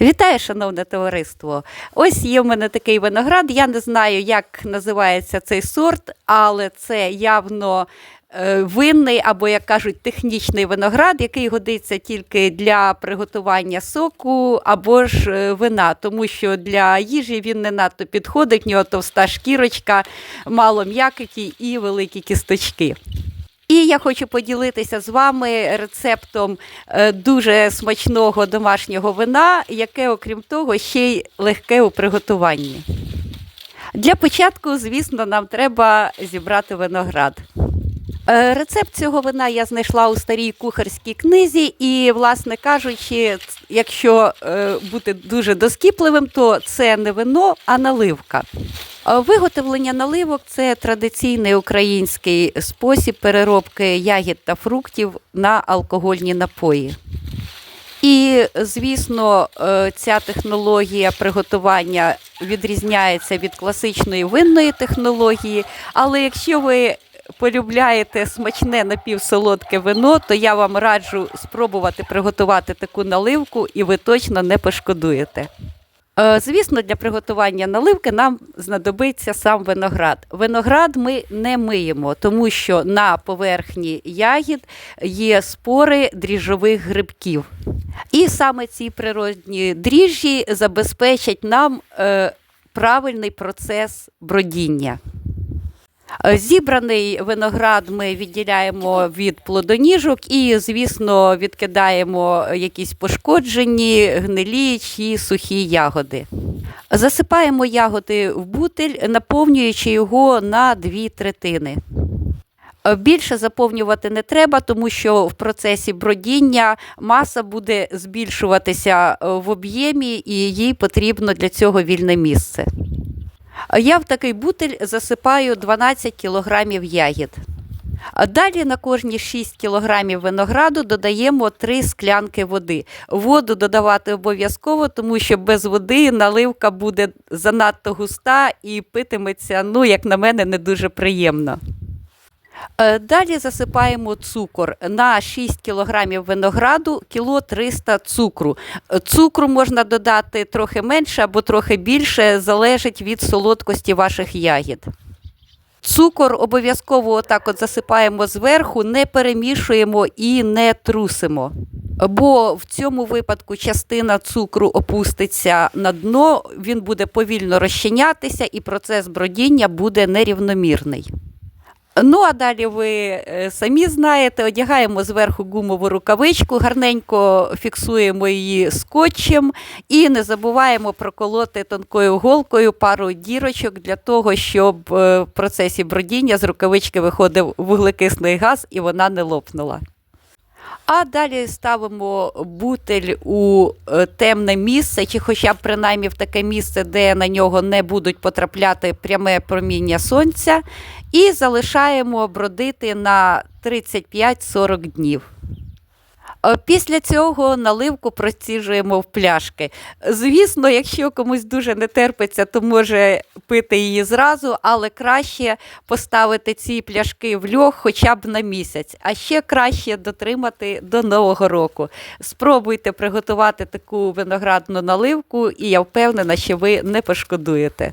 Вітаю, шановне товариство. Ось є в мене такий виноград. Я не знаю, як називається цей сорт, але це явно е, винний або, як кажуть, технічний виноград, який годиться тільки для приготування соку або ж е, вина, тому що для їжі він не надто підходить, в нього товста шкірочка, мало м'якоті і великі кісточки. І я хочу поділитися з вами рецептом е, дуже смачного домашнього вина, яке, окрім того, ще й легке у приготуванні. Для початку, звісно, нам треба зібрати виноград. Е, Рецепт цього вина я знайшла у старій кухарській книзі, і, власне кажучи, якщо е, бути дуже доскіпливим, то це не вино, а наливка. Виготовлення наливок це традиційний український спосіб переробки ягід та фруктів на алкогольні напої. І, звісно, е, ця технологія приготування відрізняється від класичної винної технології. Але якщо ви полюбляєте смачне напівсолодке вино, то я вам раджу спробувати приготувати таку наливку, і ви точно не пошкодуєте. Е, Звісно, для приготування наливки нам знадобиться сам виноград. Виноград ми не миємо, тому що на поверхні ягід є спори дріжджових грибків. І саме ці природні дріжджі забезпечать нам е, правильний процес бродіння. Е, Зібраний виноград ми відділяємо від плодоніжок і, звісно, відкидаємо якісь пошкоджені, гнилі чи сухі ягоди. Засипаємо ягоди в бутиль, наповнюючи його на дві третини. Е, Більше заповнювати не треба, тому що в процесі бродіння маса буде збільшуватися е, в об'ємі, і їй потрібно для цього вільне місце. Я в такий бутиль засипаю 12 кілограмів ягід. Далі на кожні 6 кілограмів винограду додаємо 3 склянки води. Воду додавати обов'язково, тому що без води наливка буде занадто густа і питиметься, ну, як на мене, не дуже приємно. Е, Далі засипаємо цукор. На 6 кілограмів винограду кіло 300 цукру. Е, Цукру можна додати трохи менше або трохи більше, залежить від солодкості ваших ягід. Цукор обов'язково отак от засипаємо зверху, не перемішуємо і не трусимо. Бо в цьому випадку частина цукру опуститься на дно, він буде повільно розчинятися і процес бродіння буде нерівномірний. Ну, а далі ви е, самі знаєте, одягаємо зверху гумову рукавичку, гарненько фіксуємо її скотчем і не забуваємо проколоти тонкою голкою пару дірочок для того, щоб е, в процесі бродіння з рукавички виходив вуглекисний газ і вона не лопнула. А далі ставимо бутель у е, темне місце, чи хоча б принаймні в таке місце, де на нього не будуть потрапляти пряме проміння сонця, і залишаємо бродити на 35-40 днів. Е, Після цього наливку проціжуємо в пляшки. Звісно, якщо комусь дуже не терпиться, то може пити її зразу, але краще поставити ці пляшки в льох хоча б на місяць, а ще краще дотримати до Нового року. Спробуйте приготувати таку виноградну наливку, і я впевнена, що ви не пошкодуєте.